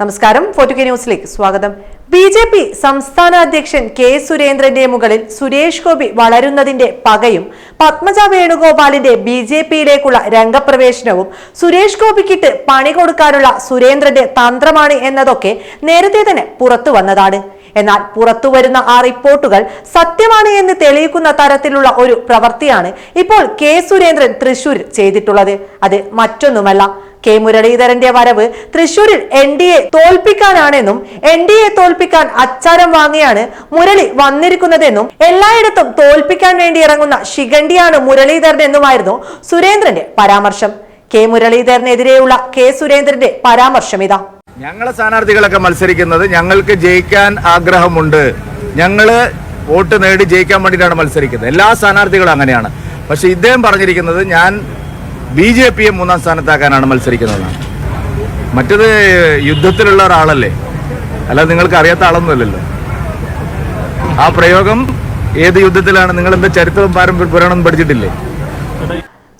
നമസ്കാരം. ഫോർട്ടുകെ ന്യൂസിലേക്ക് സ്വാഗതം. ബി ജെ പി സംസ്ഥാന അധ്യക്ഷൻ കെ സുരേന്ദ്രന്റെ മുകളിൽ സുരേഷ് ഗോപി വളരുന്നതിന്റെ പകയും പത്മജ വേണുഗോപാലിന്റെ ബി ജെ പിയിലേക്കുള്ള രംഗപ്രവേശനവും സുരേഷ് ഗോപിക്കിട്ട് പണി കൊടുക്കാനുള്ള സുരേന്ദ്രന്റെ തന്ത്രമാണ് എന്നതൊക്കെ നേരത്തെ തന്നെ പുറത്തു വന്നതാണ്. എന്നാൽ പുറത്തു വരുന്ന ആ റിപ്പോർട്ടുകൾ സത്യമാണ് എന്ന് തെളിയിക്കുന്ന തരത്തിലുള്ള ഒരു പ്രവൃത്തിയാണ് ഇപ്പോൾ കെ സുരേന്ദ്രൻ തൃശൂരിൽ ചെയ്തിട്ടുള്ളത്. അത് മറ്റൊന്നുമല്ല. കെ മുരളീധരന്റെ വരവ് തൃശൂരിൽ എൻ ഡി എ തോൽപ്പിക്കാനാണെന്നും എൻ ഡി എ തോൽപ്പിക്കാൻ അച്ചാരം വാങ്ങിയാണ് മുരളി വന്നിരിക്കുന്നതെന്നും എല്ലായിടത്തും തോൽപ്പിക്കാൻ വേണ്ടി ഇറങ്ങുന്ന ശിഖണ്ഡിയാണ് മുരളീധരൻ എന്നുമായിരുന്നു സുരേന്ദ്രന്റെ പരാമർശം. കെ മുരളീധരനെതിരെയുള്ള കെ സുരേന്ദ്രന്റെ പരാമർശം ഇതാ. ഞങ്ങളെ സ്ഥാനാർത്ഥികളൊക്കെ മത്സരിക്കുന്നത് ഞങ്ങൾക്ക് ജയിക്കാൻ ആഗ്രഹമുണ്ട്. ഞങ്ങൾ വോട്ട് നേടി ജയിക്കാൻ വേണ്ടിയിട്ടാണ് മത്സരിക്കുന്നത്. എല്ലാ സ്ഥാനാർത്ഥികളും അങ്ങനെയാണ്. പക്ഷെ ഇദ്ദേഹം പറഞ്ഞിരിക്കുന്നത് ഞാൻ ബി ജെ പിയെ മൂന്നാം സ്ഥാനത്താക്കാനാണ് മത്സരിക്കുന്നതെന്നാണ് മറ്റത് യുദ്ധത്തിലുള്ള ഒരാളല്ലേ? അല്ലാതെ നിങ്ങൾക്ക് അറിയാത്ത ആളൊന്നുമല്ലല്ലോ ആ പ്രയോഗം ഏത് യുദ്ധത്തിലാണ്? നിങ്ങൾ എന്താ ചരിത്രവും പാരമ്പര്യ പുരാണം പഠിച്ചിട്ടില്ലേ?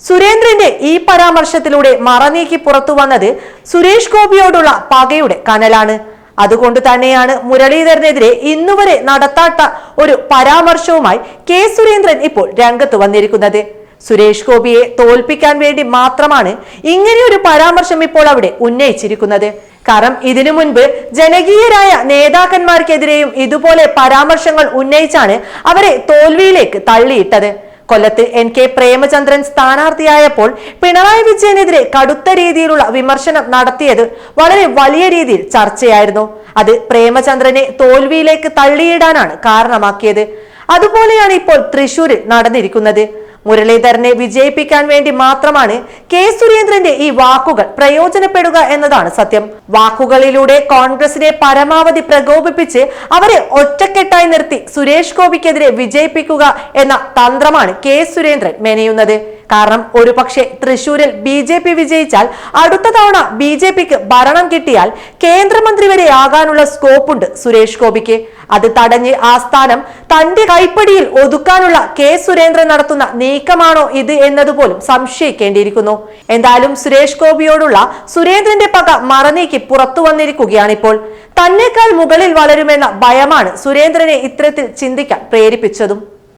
സുരേന്ദ്രന്റെ ഈ പരാമർശത്തിലൂടെ മറനീക്കി പുറത്തു വന്നത് സുരേഷ് ഗോപിയോടുള്ള പകയുടെ കനലാണ്. അതുകൊണ്ട് തന്നെയാണ് മുരളീധരനെതിരെ ഇന്നുവരെ നടത്താത്ത ഒരു പരാമർശവുമായി കെ സുരേന്ദ്രൻ ഇപ്പോൾ രംഗത്ത് വന്നിരിക്കുന്നത്. സുരേഷ് ഗോപിയെ തോൽപ്പിക്കാൻ വേണ്ടി മാത്രമാണ് ഇങ്ങനെയൊരു പരാമർശം ഇപ്പോൾ അവിടെ ഉന്നയിച്ചിരിക്കുന്നത്. കാരണം ഇതിനു മുൻപ് ജനകീയരായ നേതാക്കന്മാർക്കെതിരെയും ഇതുപോലെ പരാമർശങ്ങൾ ഉന്നയിച്ചാണ് അവരെ തോൽവിയിലേക്ക് തള്ളിയിട്ടത്. കൊല്ലത്ത് എൻ കെ പ്രേമചന്ദ്രൻ സ്ഥാനാർത്ഥിയായപ്പോൾ പിണറായി വിജയനെതിരെ കടുത്ത രീതിയിലുള്ള വിമർശനം നടത്തിയത് വളരെ വലിയ രീതിയിൽ ചർച്ചയായിരുന്നു. അത് പ്രേമചന്ദ്രനെ തോൽവിയിലേക്ക് തള്ളിയിടാനാണ് കാരണമാക്കിയത്. അതുപോലെയാണ് ഇപ്പോൾ തൃശൂരിൽ നടന്നിരിക്കുന്നത്. മുരളീധരനെ വിജയിപ്പിക്കാൻ വേണ്ടി മാത്രമാണ് കെ സുരേന്ദ്രന്റെ ഈ വാക്കുകൾ പ്രയോജനപ്പെടുക എന്നതാണ് സത്യം. വാക്കുകളിലൂടെ കോൺഗ്രസിനെ പരമാവധി പ്രകോപിപ്പിച്ച് അവരെ ഒറ്റക്കെട്ടായി നിർത്തി സുരേഷ് ഗോപിക്കെതിരെ വിജയിപ്പിക്കുക എന്ന തന്ത്രമാണ് കെ സുരേന്ദ്രൻ മെനയുന്നത്. കാരണം ഒരു പക്ഷേ തൃശൂരിൽ ബി ജെ പി വിജയിച്ചാൽ അടുത്ത തവണ ബി ജെ പിക്ക് ഭരണം കിട്ടിയാൽ കേന്ദ്രമന്ത്രി വരെ ആകാനുള്ള സ്കോപ്പുണ്ട് സുരേഷ് ഗോപിക്ക്. അത് തടഞ്ഞ് ആ സ്ഥാനം തന്റെ കൈപ്പടിയിൽ ഒതുക്കാനുള്ള കെ സുരേന്ദ്രൻ നടത്തുന്ന നീക്കമാണോ ഇത് എന്നതുപോലും സംശയിക്കേണ്ടിയിരിക്കുന്നു. എന്തായാലും സുരേഷ് ഗോപിയോടുള്ള സുരേന്ദ്രന്റെ പക മറനീക്കി പുറത്തു വന്നിരിക്കുകയാണിപ്പോൾ തന്നെക്കാൾ മുകളിൽ വളരുമെന്ന ഭയമാണ് സുരേന്ദ്രനെ ഇത്തരത്തിൽ ചിന്തിക്കാൻ പ്രേരിപ്പിച്ചതും.